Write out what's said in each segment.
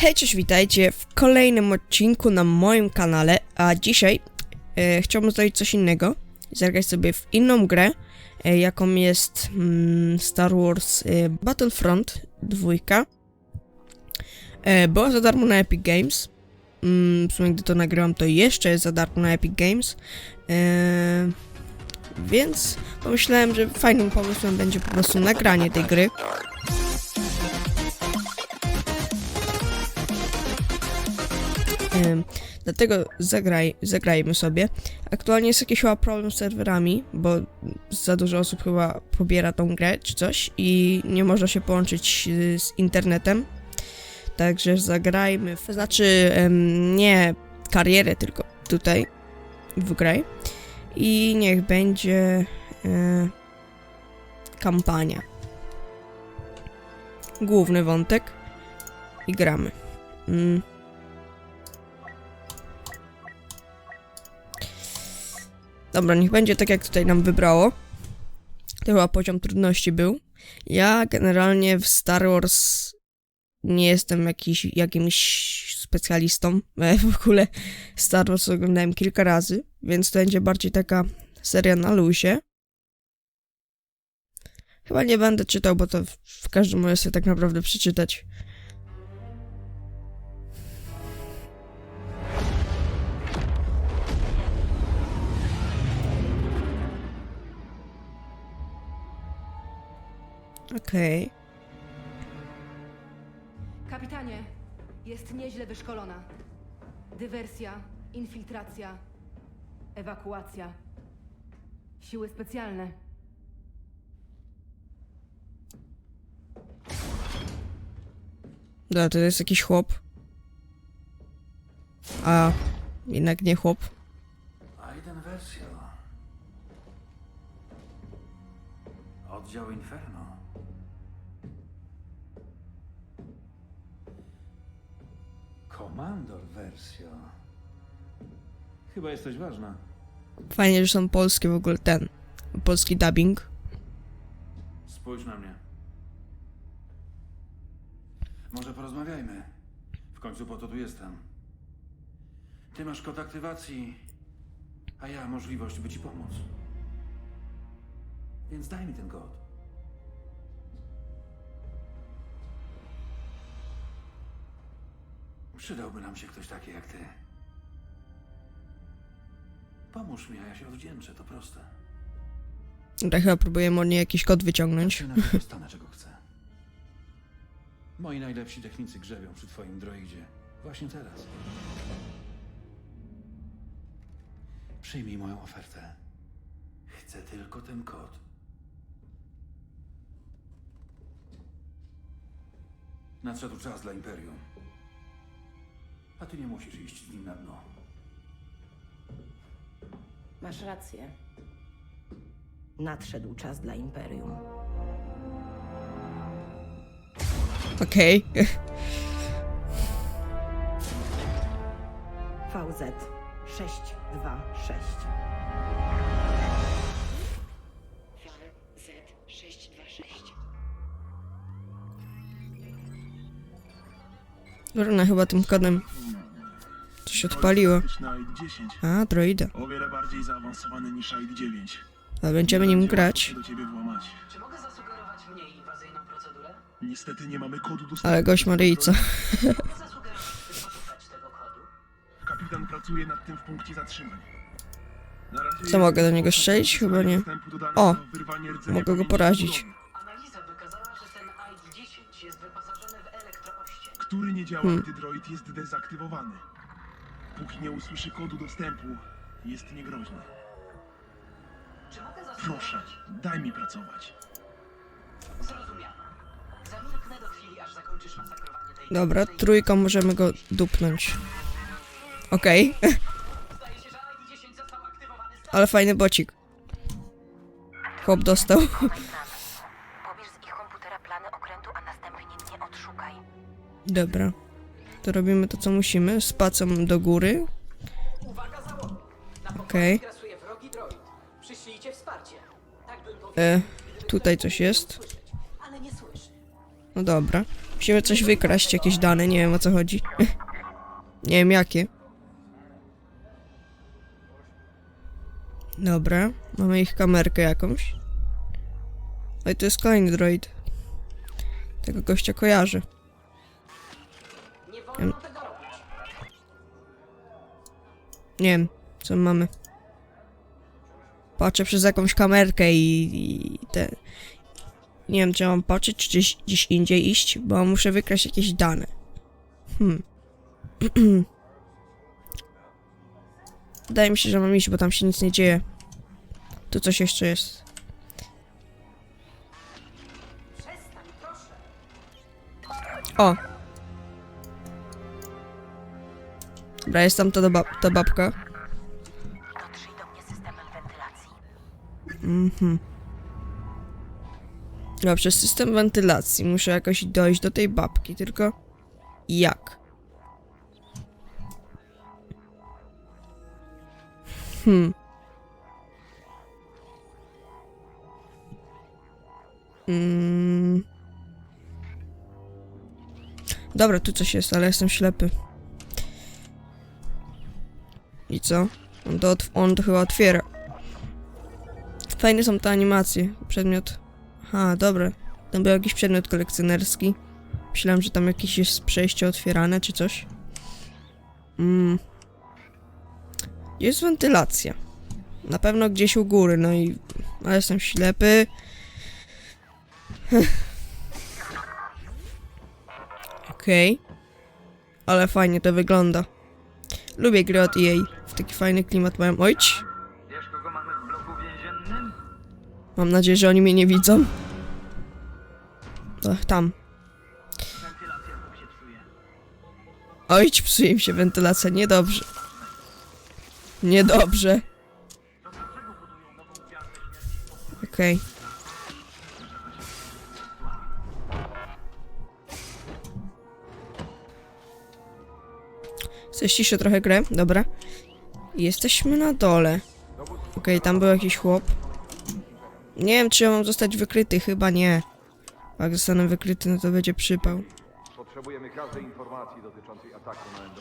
Hej, cześć, witajcie w kolejnym odcinku na moim kanale, a dzisiaj e, chciałbym zrobić coś innego, zagrać sobie w inną grę, e, jaką jest mm, Star Wars e, Battlefront 2. E, była za darmo na Epic Games, mm, w sumie gdy to nagrywam, to jeszcze jest za darmo na Epic Games, e, więc pomyślałem, że fajnym pomysłem będzie po prostu nagranie tej gry. Dlatego zagraj, zagrajmy sobie. Aktualnie jest jakiś chyba problem z serwerami, bo za dużo osób chyba pobiera tą grę czy coś i nie można się połączyć y, z internetem. Także zagrajmy, w, znaczy nie karierę, tylko tutaj w grę. I niech będzie y, kampania. Główny wątek i gramy. Mm. Dobra, niech będzie tak, jak tutaj nam wybrało. To chyba poziom trudności był. Ja generalnie w Star Wars nie jestem jakiś, jakimś specjalistą. W ogóle Star Wars oglądałem kilka razy, więc to będzie bardziej taka seria na luzie. Chyba nie będę czytał, bo to w- każdym sobie tak naprawdę przeczytać. Okej. Kapitanie, jest nieźle wyszkolona. Dywersja, infiltracja, ewakuacja. Siły specjalne. Dobra, to jest jakiś chłop. A, jednak nie chłop. Aiden Versio. Oddział Inferno. Komandor Versio. Chyba jesteś ważna. Fajnie, że są polskie w ogóle ten. Polski dubbing. Spójrz na mnie. Może porozmawiajmy. W końcu po to tu jestem. Ty masz kod aktywacji, a ja możliwość, by ci pomóc. Więc daj mi ten kod. Przydałby nam się ktoś taki jak ty. Pomóż mi, a ja się odwdzięczę, to proste. Dobra, chyba próbujemy od niej jakiś kod wyciągnąć. Nawet dostanę czego chcę. Moi najlepsi technicy grzebią przy twoim droidzie. Właśnie teraz. Przyjmij moją ofertę. Chcę tylko ten kod. Nadszedł czas dla Imperium. A ty nie musisz iść z nim na dno. Masz rację. Nadszedł czas dla Imperium. Okej. VZ 626. Z626. Dobra, no chyba tym kodem coś odpaliło. Na ID-10. A, droida. O wiele bardziej zaawansowany niż ID-9. A będziemy nim grać. Do ciebie włamać. Czy mogę zasugerować mniej inwazyjną procedurę? Niestety nie mamy kodu dostępu. Ale gość ma ryjca. Mogę zasugerować, by poszukać tego kodu? Kapitan pracuje nad tym w punkcie zatrzymań. Co, mogę do niego strzelić? Chyba nie. O, mogę go porazić. mózgowej, Analiza wykazała, że ten ID-10 jest wyposażony w elektrooście. Który nie działa, Hmm. gdy droid jest dezaktywowany. Póki nie usłyszy kodu dostępu, jest niegroźny. Czy mogę Proszę, daj mi pracować. Zrozumiano. Zamilknę do chwili, aż zakończysz masakrowanie tej... Dobra, trójką możemy go dupnąć. Okej. Zdaje się, że ID-10 został aktywowany z Ale fajny bocik. Chłop dostał. Pobierz z ich komputera plany okrętu, a następnie mnie odszukaj. Dobra. To robimy to, co musimy. Spacam do góry. Okej. powiedział, E, tutaj coś jest. No dobra. Musimy coś wykraść, jakieś dane, nie wiem o co chodzi. nie wiem jakie. Dobra, mamy ich kamerkę jakąś. Oj, to jest kolejny droid. Tego gościa kojarzy. Nie robić. Nie wiem, co my mamy. Patrzę przez jakąś kamerkę i, i te... Nie wiem, czy mam patrzeć, czy gdzieś, gdzieś indziej iść, bo muszę wykraść jakieś dane. Hmm. Wydaje mi się, że mam iść, bo tam się nic nie dzieje. Tu coś jeszcze jest. O! Dobra, jest tam ta, ta babka. Dotrzyj do mnie systemem wentylacji. Mhm. No, przez system wentylacji muszę jakoś dojść do tej babki, tylko jak? Hmm. Mm. Dobra, tu coś jest, ale jestem ślepy. I co? On to, on to chyba otwiera. Fajne są te animacje. Przedmiot. Aha, dobra. Tam był jakiś przedmiot kolekcjonerski. Myślałem, że tam jakieś jest przejście otwierane czy coś. Mm. Jest wentylacja. Na pewno gdzieś u góry, no i... Ale jestem ślepy. Okej. Ale fajnie to wygląda. Lubię gry od EA. W taki fajny klimat mają. Ojć. Wiesz, kogo mamy w bloku więziennym? Mam nadzieję, że oni mnie nie widzą. Ach, tam. Wentylacja się psuje. Psuje mi się wentylacja, niedobrze. Niedobrze. Okej. Chcę ściszę trochę grę, dobra. Jesteśmy na dole. Okej, tam był jakiś chłop. Nie wiem, czy ja mam zostać wykryty, chyba nie. Jak zostanę wykryty, no to będzie przypał. Potrzebujemy każdej informacji dotyczącej ataku na Endo.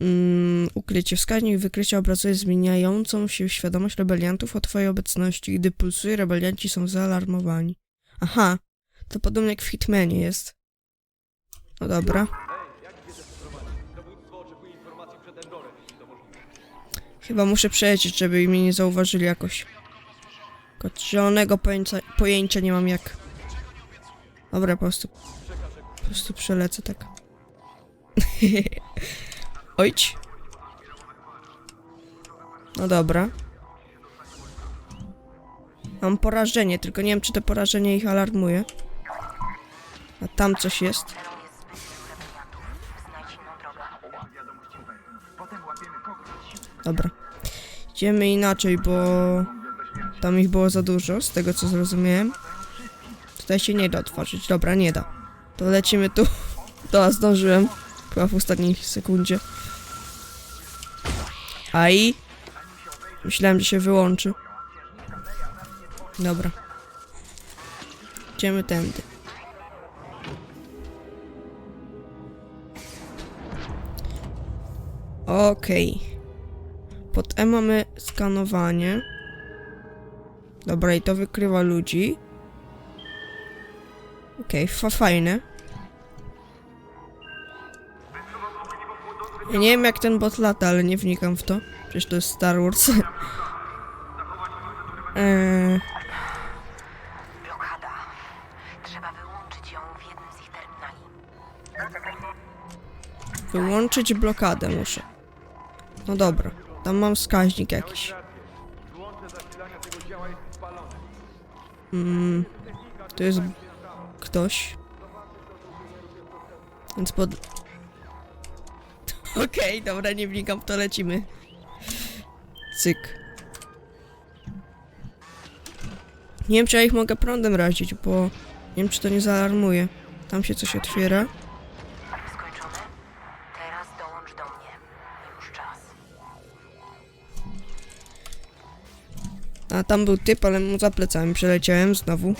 Mm, ukrycie. Wskaźnik wykrycia obrazuje zmieniającą się świadomość rebeliantów o twojej obecności. Gdy pulsuje, rebelianci są zaalarmowani. Aha, to podobnie jak w Hitmanie jest. No dobra. Chyba muszę przelecieć, żeby mnie nie zauważyli jakoś. Tylko zielonego pojęcia, pojęcia nie mam jak. Dobra, po prostu. Po prostu przelecę tak. Ojć. No dobra. Mam porażenie, tylko nie wiem, czy to porażenie ich alarmuje. A tam coś jest. Dobra. Idziemy inaczej, bo tam ich było za dużo, z tego co zrozumiałem. Tutaj się nie da otworzyć. Dobra, nie da. To lecimy tu. To zdążyłem. Chyba w ostatniej sekundzie. Aj. Myślałem, że się wyłączy. Dobra. Idziemy tędy. Okej. Pod E mamy skanowanie. Dobra, i to wykrywa ludzi. Okej, fa fajne. Ja nie wiem jak ten bot lata, ale nie wnikam w to. Przecież to jest Star Wars. eee, Blokada. Trzeba wyłączyć ją w jednym z ich terminali. wyłączyć blokadę muszę. No dobra, tam mam wskaźnik jakiś. Mm, to jest ktoś. Więc pod... Okej, dobra, nie wnikam, to lecimy. Cyk. Nie wiem, czy ja ich mogę prądem razić, bo nie wiem, czy to nie zaalarmuje. Tam się coś otwiera. A tam był typ, ale mu za plecami przeleciałem znowu.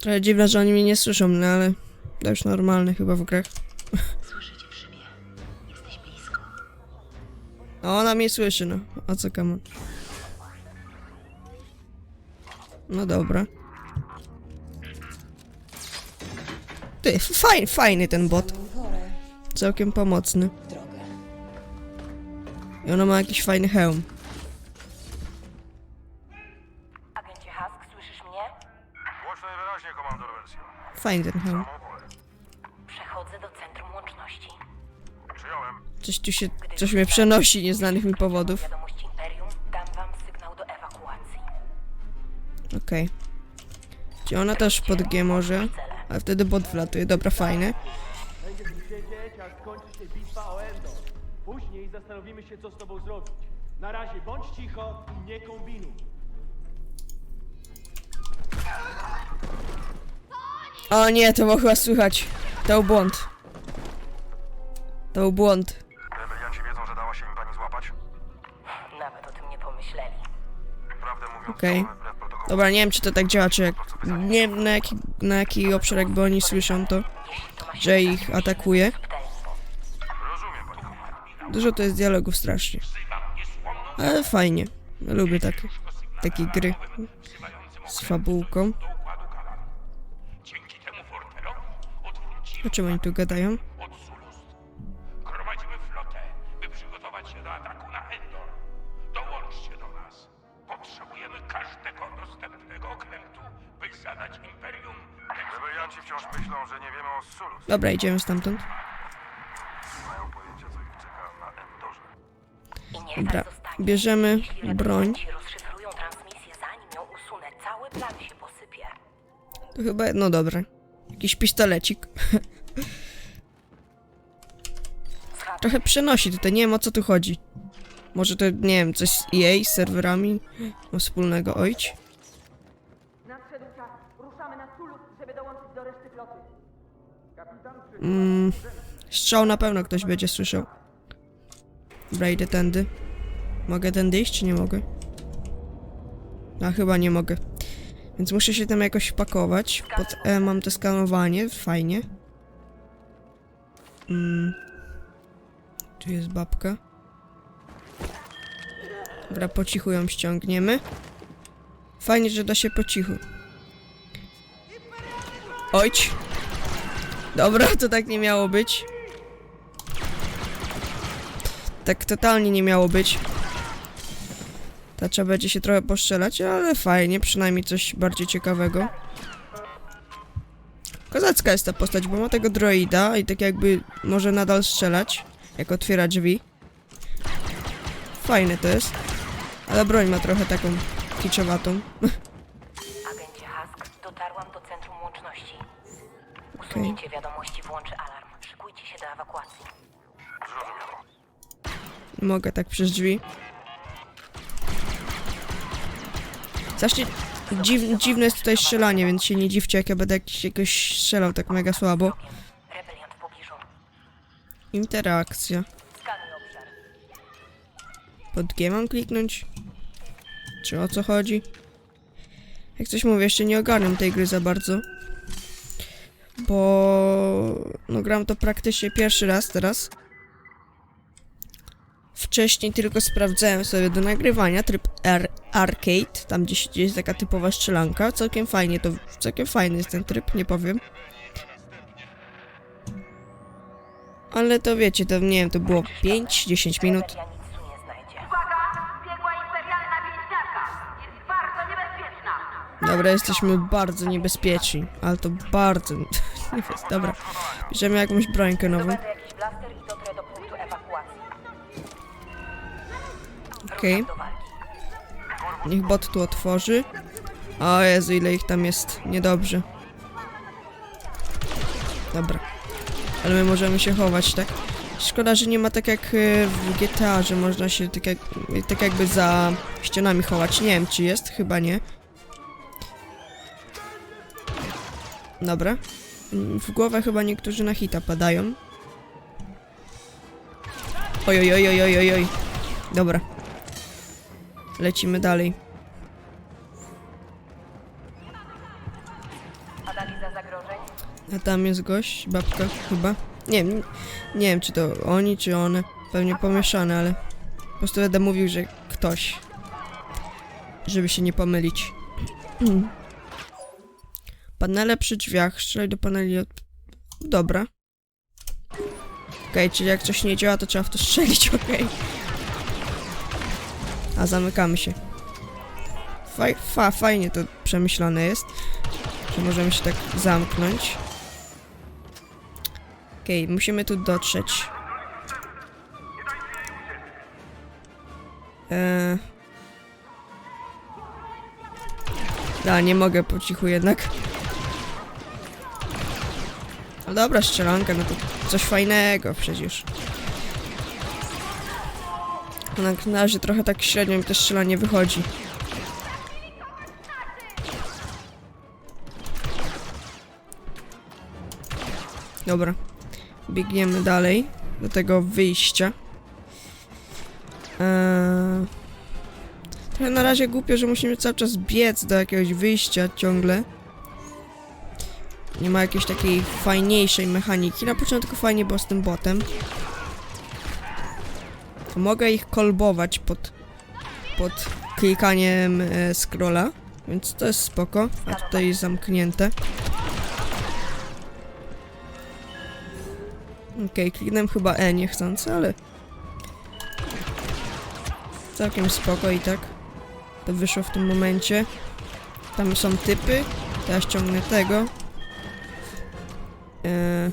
Trochę dziwne, że oni mnie nie słyszą, no ale to już normalne chyba w grach. Słyszę cię w szybie. Jesteś blisko. A ona mnie słyszy, no. A co kamo? No dobra. Ty, fajny, fajny ten bot. Całkiem pomocny. I ona ma jakiś fajny hełm. Wyraźnie, komandor Versio. Fajny ten hełm. Przechodzę do centrum łączności. Przyjąłem. Coś tu się, coś mnie przenosi nieznanych mi powodów. Wiadomość Imperium, dam wam sygnał do ewakuacji. Okej. Czy ona też pod G może? Ale wtedy bot wlatuje. Dobra, fajne. Będziesz siedzieć, aż skończy się bitwa o Endo. Później zastanowimy się, co z tobą zrobić. Na razie bądź cicho i nie kombinuj. O nie, to było chyba słychać. To był błąd. To był błąd. Rebelianci wiedzą, że dała się im pani złapać? Nawet o tym nie pomyśleli. Prawdę mówiąc, Okej. działamy wbrew protokołowi. Dobra, nie wiem czy to tak działa, czy jak... Nie wiem na jaki, na jaki obszar jakby oni słyszą to, że ich atakuje. Rozumiem, pani. Dużo to jest dialogów strasznie. Ale fajnie. Lubię takie, takie gry z fabułką. O czym oni tu gadają? od Zulust. Gromadzimy flotę, by przygotować się do ataku na Endor. Dołączcie do nas. Potrzebujemy każdego dostępnego okrętu, by zadać Imperium Rebelianci wciąż myślą, że nie wiemy o Sulus. Dobra, idziemy stamtąd. Nie mają pojęcia, co ich czeka na Endorze. I niech Dobra, tak zostanie. bierzemy Jeśli broń. rebelianci rozszyfrują transmisję, zanim ją usunę, cały plan się posypie. To chyba, no dobra. Jakiś pistolecik. Trochę przenosi tutaj, nie wiem o co tu chodzi. Może to, nie wiem, coś z EA, z serwerami ma wspólnego ojć. Nadszedł na strzał na pewno ktoś będzie słyszał. Dobra, idę tędy. Mogę tędy iść, czy nie mogę? A chyba nie mogę. Więc muszę się tam jakoś wpakować. Pod E mam to skanowanie, fajnie. Mm. Tu jest babka. Dobra, po cichu ją ściągniemy. Fajnie, że da się po cichu. Ojć. Dobra, to tak nie miało być. Tak totalnie nie miało być. Ta trzeba będzie się trochę postrzelać, ale fajnie, przynajmniej coś bardziej ciekawego. Kozacka jest ta postać, bo ma tego droida i tak jakby może nadal strzelać, jak otwiera drzwi. Fajne to jest. Ale broń ma trochę taką kiczowatą. Agencie dotarłam do centrum łączności. Usunięcie wiadomości włączy alarm. Szykujcie się do ewakuacji. Mogę tak przez drzwi. Strasznie dziw, dziwne jest tutaj strzelanie, więc się nie dziwcie, jak ja będę jakiś, jakoś strzelał tak mega słabo. Interakcja. Pod G mam kliknąć? Czy o co chodzi? Jak coś mówię, jeszcze nie ogarniam tej gry za bardzo. Bo... No gram to praktycznie pierwszy raz teraz. Wcześniej tylko sprawdzałem sobie do nagrywania tryb ar arcade, tam gdzieś jest taka typowa strzelanka. Całkiem fajnie to, całkiem fajny jest ten tryb, nie powiem. Ale to wiecie, to nie wiem, to było 5-10 minut. Dobra, jesteśmy bardzo niebezpieczni, ale to bardzo... dobra. Bierzemy jakąś brońkę nową. Okej. Walki. Niech bot tu otworzy. O Jezu, ile ich tam jest. Niedobrze. Dobra. Ale my możemy się chować, tak? Szkoda, że nie ma tak jak e, w GTA, że można się tak, jak, tak jakby za ścianami chować. Nie wiem, czy jest, chyba nie. Dobra. W głowę chyba niektórzy na hita padają. Oj, oj, oj, oj, oj. Dobra. Lecimy dalej. A tam jest gość, babka chyba. Nie wiem, nie wiem czy to oni, czy one. Pewnie pomieszane, ale po prostu będę mówił, że ktoś. Żeby się nie pomylić. Panele przy drzwiach, strzelaj do paneli od... Dobra. Okej, czyli jak coś nie działa, to trzeba w to strzelić, okej. A zamykamy się. Faj, fa, fajnie to przemyślane jest, że możemy się tak zamknąć. Okej, musimy tu dotrzeć. Eee... Da, nie mogę po cichu jednak. No dobra, strzelanka, no to coś fajnego przecież. Jednak na razie trochę tak średnio mi to strzelanie wychodzi. Dobra. Biegniemy dalej do tego wyjścia. Eee... Trochę na razie głupio, że musimy cały czas biec do jakiegoś wyjścia ciągle. Nie ma jakiejś takiej fajniejszej mechaniki. Na początku fajnie było z tym botem. To mogę ich kolbować pod, pod klikaniem e, scrolla, więc to jest spoko. A tutaj zamknięte. Okej, kliknąłem chyba E niechcący, ale... Całkiem spoko i tak. To wyszło w tym momencie. Tam są typy. Teraz ściągnę tego. Eee,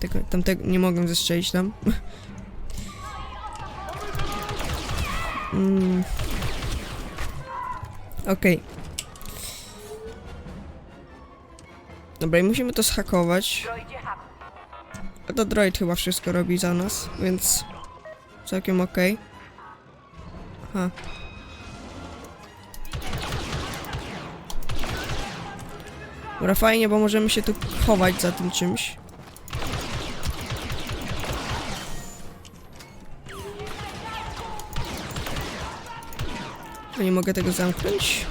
tego, tamtego nie mogę zestrzelić tam. mm. Okej. Dobra, i musimy to zhakować. A to droid chyba wszystko robi za nas, więc całkiem okej. Aha. Dobra, fajnie, bo możemy się tu chować za tym czymś. A nie mogę tego zamknąć?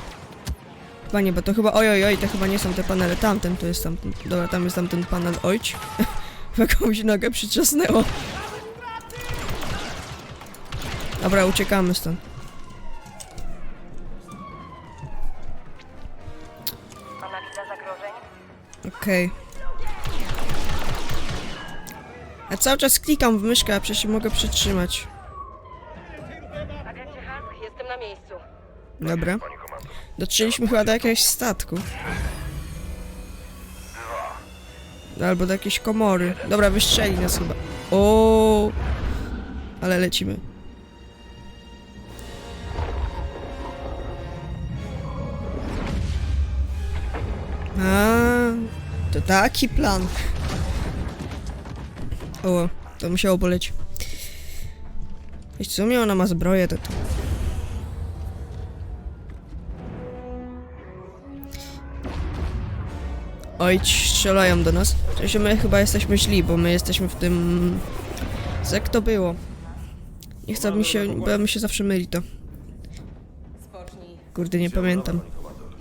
Chyba nie, bo to chyba... Oj, oj, oj, to chyba nie są te panele. Tamten tu jest tamten. Dobra, tam jest tamten panel. Ojć. Jakąś nogę przytrzasnęło. Dobra, uciekamy stąd. Okej. Ja cały czas klikam w myszkę, a przecież mogę przytrzymać. Jestem na miejscu. Dobra. Dotrzeliśmy chyba do jakiegoś statku. Albo do jakiejś komory. Dobra, wystrzeli nas chyba. O, Ale lecimy. A, to taki plan. O, to musiało boleć. Co, mnie ona ma zbroję, to... to. Oj, strzelają do nas. W sensie my chyba jesteśmy źli, bo my jesteśmy w tym... Jak to było? Nie chcę mi się, bo mi się zawsze myli to. Spocznij Kurde, nie pamiętam.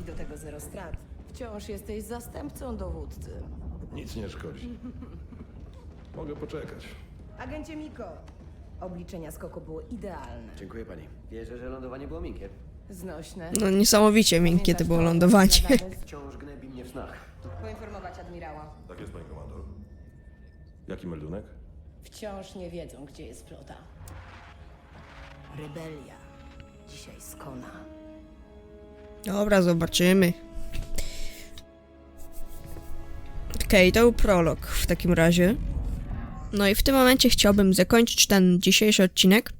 i do tego zero strat. Wciąż jesteś zastępcą dowódcy. Nic nie szkodzi. Mogę poczekać. Agencie Miko, obliczenia skoku były idealne. Dziękuję pani. Wierzę, że lądowanie było miękkie. Znośne. No niesamowicie miękkie to było lądowanie. Wciąż gnębi mnie w snach. Poinformować admirała. Tak jest, pani komandor. Jaki meldunek? Wciąż nie wiedzą, gdzie jest flota. Rebelia. Dzisiaj skona. Dobra, zobaczymy. Okej, to był prolog w takim razie. No i w tym momencie chciałbym zakończyć ten dzisiejszy odcinek.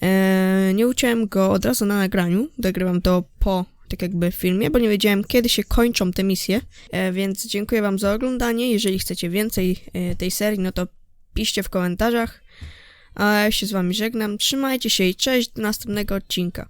Eee, nie uciąłem go od razu na nagraniu, dogrywam to po tak jakby filmie, bo nie wiedziałem kiedy się kończą te misje, e, więc dziękuję wam za oglądanie. Jeżeli chcecie więcej e, tej serii, no to piszcie w komentarzach. A ja się z wami żegnam. Trzymajcie się i cześć do następnego odcinka.